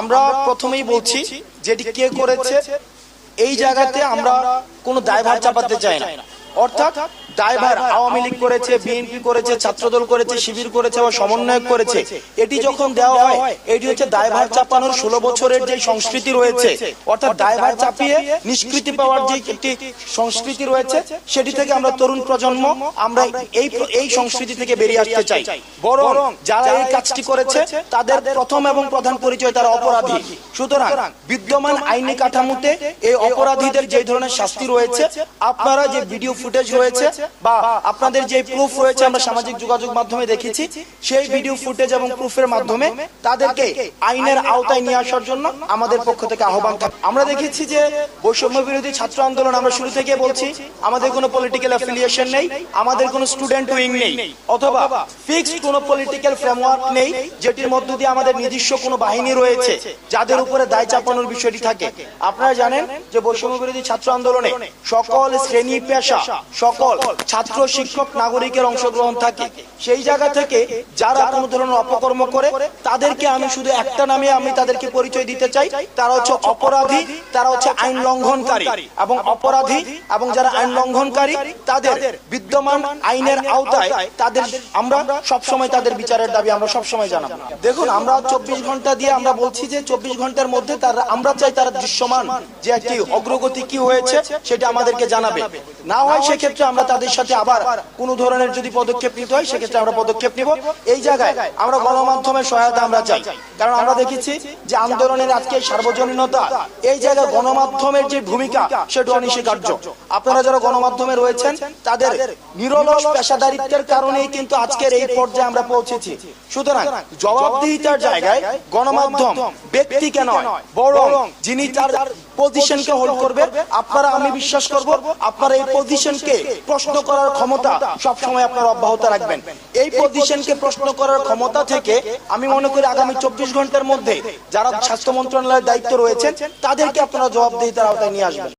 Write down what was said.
আমরা প্রথমেই বলছি যেটি কে করেছে, এই জায়গাতে আমরা কোনো দায়ভার চাপাতে চাই না। অর্থাৎ দায়ভার আওয়ামী লীগ করেছে, বিএনপি করেছে, ছাত্রদল করেছে, শিবির করেছে বা করেছে, এটি যখন দেওয়া হয়, এটি হচ্ছে দায়ভার চাপানোর ষোলো বছরের যে সংস্কৃতি রয়েছে, অর্থাৎ দায়ভার চাপিয়ে নিষ্কৃতি পাওয়ার যে একটি সংস্কৃতি রয়েছে, সেটি থেকে আমরা তরুণ প্রজন্ম, আমরা এই এই সংস্কৃতি থেকে বেরিয়ে আসতে চাই। বরং যারা এই কাজটি করেছে, তাদের প্রথম এবং প্রধান পরিচয় তারা অপরাধী। সুতরাং বিদ্যমান আইনি কাঠামোতে এই অপরাধীদের যে ধরনের শাস্তি রয়েছে, আপনারা যে ভিডিও ফুটেজ রয়েছে বা আপনাদের যে প্রুফ রয়েছে আমরা সামাজিক যোগাযোগ মাধ্যমে দেখেছি, সেই ভিডিও ফুটেজ এবং প্রুফের মাধ্যমে তাদেরকে আইনের আওতায় নিয়ে আসার জন্য আমাদের পক্ষ থেকে আহ্বান আমরা দেখেছি যে বৈষম্য বিরোধী ছাত্র আন্দোলন আমরা শুরু থেকে বলছি, আমাদের কোনো পলিটিক্যাল অ্যাফিলিয়েশন নেই, আমাদের কোনো স্টুডেন্ট উইং নেই, অথবা ফিক্সড কোনো পলিটিক্যাল ফ্রেমওয়ার্ক নেই, যেটির মধ্য দিয়ে আমাদের নিজস্ব কোনো বাহিনী রয়েছে, যাদের উপরে দায় চাপানোর বিষয়টি থাকে। আপনারা জানেন যে বৈষম্য বিরোধী ছাত্র আন্দোলনে সকল শ্রেণি পেশা, সকল ছাত্র, শিক্ষক, নাগরিকের অংশগ্রহণ থাকে। সেই জায়গা থেকে যারা কোনো ধরনের অপকর্ম করে, তাদেরকে আমি শুধু একটা নামে আমি তাদেরকে পরিচয় দিতে চাই। তারা হচ্ছে অপরাধী, তারা হচ্ছে আইন লঙ্ঘনকারী। এবং অপরাধী এবং যারা আইন লঙ্ঘনকারী, তাদের বিদ্যমান আইনের আওতায় তাদের আমরা সব সময় তাদের বিচারের দাবি আমরা সব সময় জানাব। দেখুন, আমরা চব্বিশ ঘণ্টা দিয়ে আমরা বলছি যে চব্বিশ ঘণ্টার মধ্যে তারা, আমরা চাই তারা দৃশ্যমান যে একটি অগ্রগতি কি হয়েছে সেটা আমাদেরকে জানাবে। না হয় সেক্ষেত্রে আমরা তাদের সাথে আবার কোনো ধরনের যদি পদক্ষেপ নিতে হয়, সেক্ষেত্রে আমরা পদক্ষেপ নিব। এই জায়গায় আমরা গণমাধ্যমের সহায়তা আমরা চাই। কারণ আমরা দেখেছি যে আন্দোলনের আজকে সার্বজনীনতা এই জায়গায় গণমাধ্যমের যে ভূমিকা সেটা অনিস্বীকার্য। আপনারা যারা গণমাধ্যমে রয়েছেন তাদের নিরলস পেশাদারিত্বের কারণেই কিন্তু আজকের এই পর্যায়ে আমরা পৌঁছেছি। সুতরাং জবাবদিহিতার জায়গায় গণমাধ্যম ব্যক্তিকে নয় বরং যিনি তার পজিশনকে হোল্ড করবে আপনারা আমি বিশ্বাস করব আপনারা এই পজিশনকে প্রশ্ন করার ক্ষমতা সব সময় আপনারা অব্যাহত রাখবেন। এই পজিশনকে প্রশ্ন করার ক্ষমতা থেকে আমি মনে করি আগামী চব্বিশ ঘণ্টার মধ্যে যারা স্বাস্থ্য মন্ত্রণালয়ের দায়িত্ব রয়েছেন তাদেরকে আপনারা জবাবদিহিতার আওতায় নিয়ে আসবেন।